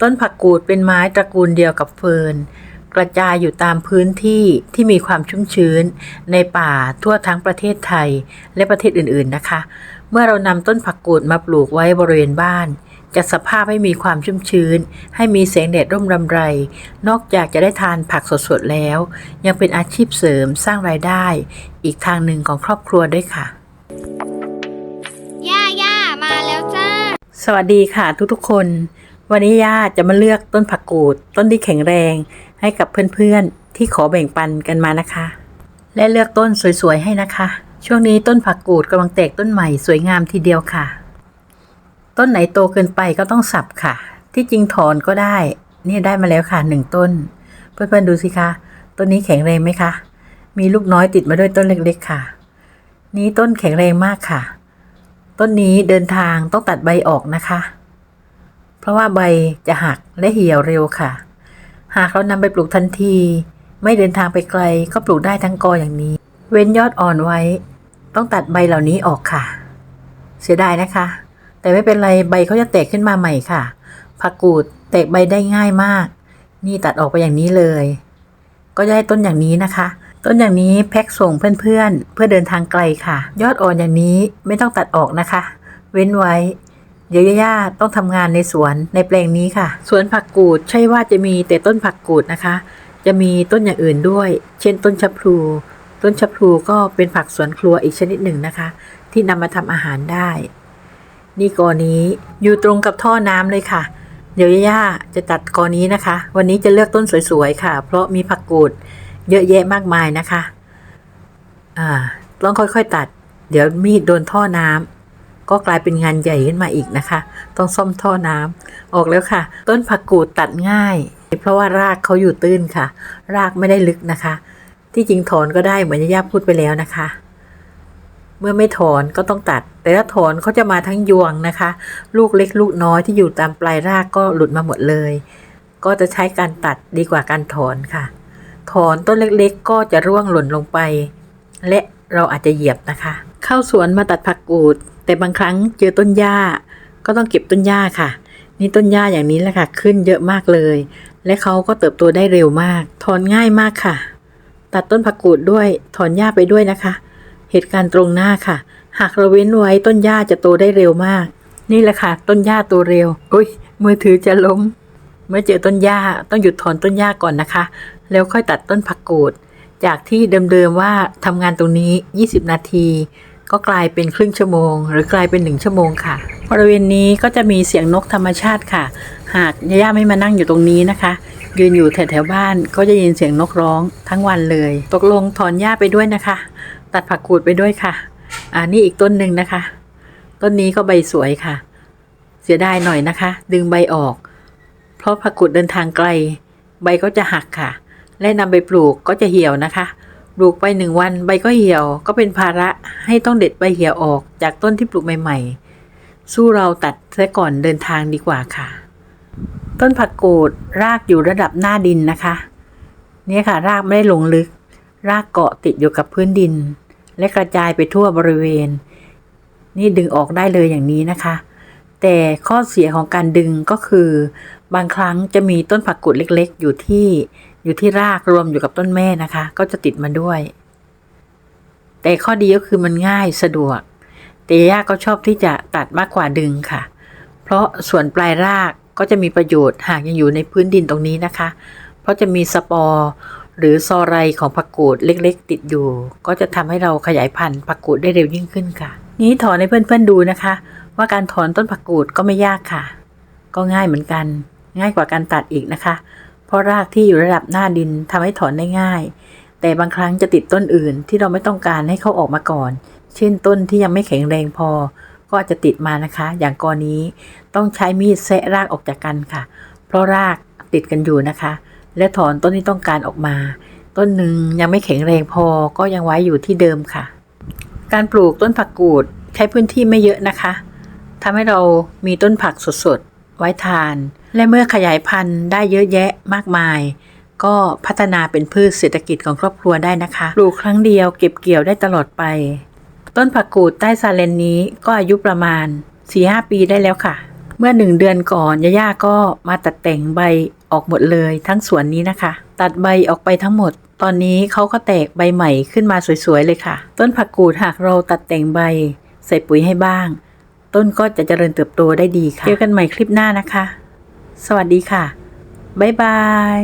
ต้นผักกูดเป็นไม้ตระกูลเดียวกับเฟิร์นกระจายอยู่ตามพื้นที่ที่มีความชุ่มชื้น ในป่าทั่วทั้งประเทศไทยและประเทศอื่นๆนะคะ เมื่อเรานำต้นผักกูดมาปลูกไว้บริเวณบ้านจะสภาพให้มีความชุ่มชื้น ให้มีแสงแดดร่มรำไร นอกจากจะได้ทานผักสดๆแล้ว ยังเป็นอาชีพเสริมสร้างรายได้ อีกทางหนึ่งของครอบครัวด้วยค่ะ ย่าย่ามาแล้วจ้า สวัสดีค่ะทุกๆคน วันนี้ย่าจะมาเลือกต้นผักกูด ต้นที่แข็งแรงให้กับเพื่อนๆ ที่ขอแบ่งปันกันมานะคะ และเลือกต้นสวยๆให้นะคะ ช่วงนี้ต้นผักกูดกำลังแตกต้นใหม่สวยงามทีเดียวค่ะ ต้นไหนโตเกินไปก็ต้องสับค่ะ ที่จริงถอนก็ได้ นี่ได้มาแล้วค่ะหนึ่งต้น เพื่อนๆดูสิคะต้นนี้แข็งแรงไหมคะ มีลูกน้อยติดมาด้วยต้นเล็กๆค่ะ นี้ต้นแข็งแรงมากค่ะ ต้นนี้เดินทางต้องตัดใบออกนะคะ ราะว่าใบจะหักและเหี่ยวเร็วค่ะ หากเรานำไปปลูกทันที ไม่เดินทางไปไกลก็ปลูกได้ทั้งกออย่างนี้ เว้นยอดอ่อนไว้ ต้องตัดใบเหล่านี้ออกค่ะ เสียดายนะคะ แต่ไม่เป็นไรใบเขาจะแตกขึ้นมาใหม่ค่ะ ผักกูดแตกใบได้ง่ายมาก นี่ตัดออกไปอย่างนี้เลย ก็จะได้ต้นอย่างนี้นะคะ ต้นอย่างนี้แพ็คส่งเพื่อนๆเพื่อเดินทางไกลค่ะ ยอดอ่อนอย่างนี้ไม่ต้องตัดออกนะคะ เว้นไว้ เดี๋ยวย่าต้องทำงานในสวนในแปลงนี้ค่ะ สวนผักกูดใช่ว่าจะมีแต่ต้นผักกูดนะคะ จะมีต้นอย่างอื่นด้วย เช่น ต้นชะพลู ต้นชะพลูก็เป็นผักสวนครัวอีกชนิดหนึ่งนะคะ ที่นำมาทำอาหารได้ นี่กอนี้อยู่ตรงกับท่อน้ำเลยค่ะ เดี๋ยวย่าจะตัดกอนี้นะคะ วันนี้จะเลือกต้นสวยๆค่ะ เพราะมีผักกูดเยอะแยะมากมายนะคะ อ่า ต้องค่อยๆตัด เดี๋ยวมีดโดนท่อน้ำ ก็กลายเป็นงานใหญ่ขึ้นมาอีกนะคะ ต้องซ่อมท่อน้ำออกแล้วค่ะ ต้นผักกูดตัดง่าย เพราะว่ารากเขาอยู่ตื้นค่ะ รากไม่ได้ลึกนะคะ ที่จริงถอนก็ได้เหมือนย่าพูดไปแล้วนะคะ เมื่อไม่ถอนก็ต้องตัด แต่ถ้าถอนเขาจะมาทั้งยวงนะคะ ลูกเล็กลูกน้อยที่อยู่ตามปลายรากก็หลุดมาหมดเลย ก็จะใช้การตัดดีกว่าการถอนค่ะ ถอนต้นเล็กๆ ก็จะร่วงหล่นลงไป และเราอาจจะเหยียบนะคะ เข้าสวนมาตัดผักกูด แต่บางครั้งเจอต้นหญ้า ก็ต้องเก็บต้นหญ้าค่ะ นี่ต้นหญ้าอย่างนี้แหละค่ะ ขึ้นเยอะมากเลย และเขาก็เติบโตได้เร็วมากถอนง่ายมากค่ะ ตัดต้นผักกูดด้วยถอนหญ้าไปด้วยนะคะ เหตุการณ์ตรงหน้าค่ะ หากเราเว้นไว้ต้นหญ้าจะโตได้เร็วมาก นี่แหละค่ะ ต้นหญ้าโตเร็วอุ้ยมือถือจะล้มเมื่อเจอต้นหญ้าต้องหยุดถอนต้นหญ้าก่อนนะคะ แล้วค่อยตัดต้นผักกูด จากที่เดิมๆว่าทำงานตรงนี้ 20 นาที ก็กลายเป็นครึ่งชั่วโมง หรือกลายเป็นหนึ่งชั่วโมงค่ะ บริเวณนี้ก็จะมีเสียงนกธรรมชาติค่ะ หากย่าๆไม่มานั่งอยู่ตรงนี้นะคะ ยืนอยู่แถวๆบ้านก็จะยินเสียงนกร้องทั้งวันเลย ตกลงถอนหญ้าไปด้วยนะคะ ตัดผักกูดไปด้วยค่ะอ่านี่อีกต้นหนึ่งนะคะ ต้นนี้ก็ใบสวยค่ะ เสียดายหน่อยนะคะ ดึงใบออก เพราะผักกูดเดินทางไกล ใบก็จะหักค่ะ และนำไปปลูกก็จะเหี่ยวนะคะ ลูกไปหนึ่งวันใบก็เหี่ยว ก็เป็นภาระให้ต้องเด็ดใบเหี่ยวออกจากต้นที่ปลูกใหม่ๆ สู้เราตัดซะก่อนเดินทางดีกว่าค่ะ ต้นผักกูดรากอยู่ระดับหน้าดินนะคะ เนี่ยค่ะ รากไม่ได้ลงลึก รากเกาะติดอยู่กับพื้นดิน และกระจายไปทั่วบริเวณ นี่ดึงออกได้เลยอย่างนี้นะคะ แต่ข้อเสียของการดึงก็คือ บางครั้งจะมีต้นผักกูดเล็กๆ อยู่ที่ อยู่ที่รากรวมอยู่กับต้นแม่นะคะ ก็จะติดมาด้วย แต่ข้อดีก็คือมันง่ายสะดวก แต่ย่าก็ชอบที่จะตัดมากกว่าดึงค่ะ เพราะส่วนปลายรากก็จะมีประโยชน์หากยังอยู่ในพื้นดินตรงนี้นะคะ เพราะจะมีสปอร์หรือซอไรของผักกูดเล็กๆ ติดอยู่ ก็จะทำให้เราขยายพันธุ์ผักกูดได้เร็วยิ่งขึ้นค่ะ นี้ถอนให้เพื่อนๆดูนะคะ ว่าการถอนต้นผักกูดก็ไม่ยากค่ะ ก็ง่ายเหมือนกัน ง่ายกว่าการตัดอีกนะคะ เพราะรากที่อยู่ระดับหน้าดินทำให้ถอนได้ง่าย แต่บางครั้งจะติดต้นอื่นที่เราไม่ต้องการให้เขาออกมาก่อน เช่นต้นที่ยังไม่แข็งแรงพอ ก็อาจจะติดมานะคะ อย่างกรณีต้องใช้มีดแซะรากออกจากกันค่ะ เพราะรากติดกันอยู่นะคะ และถอนต้นที่ต้องการออกมา ต้นหนึ่งยังไม่แข็งแรงพอก็ยังไว้อยู่ที่เดิมค่ะ การปลูกต้นผักกูดใช้พื้นที่ไม่เยอะนะคะทำให้เรามีต้นผักสดๆไว้ทาน และเมื่อขยายพันธุ์ได้เยอะแยะมากมาย ก็พัฒนาเป็นพืชเศรษฐกิจของครอบครัวได้นะคะ ปลูกครั้งเดียวเก็บเกี่ยวได้ตลอดไป ต้นผักกูดใต้ซาเลนนี้ก็อายุประมาณ 4-5 ปีได้แล้วค่ะ เมื่อหนึ่งเดือนก่อนย่าๆก็มาตัดแต่งใบออกหมดเลยทั้งสวนนี้นะคะ ตัดใบออกไปทั้งหมด ตอนนี้เขาก็แตกใบใหม่ขึ้นมาสวยๆเลยค่ะ ต้นผักกูดหากเราตัดแต่งใบ ใส่ปุ๋ยให้บ้าง ต้นก็จะเจริญเติบโตได้ดีค่ะเจอกันใหม่คลิปหน้านะคะ สวัสดีค่ะ บ๊ายบาย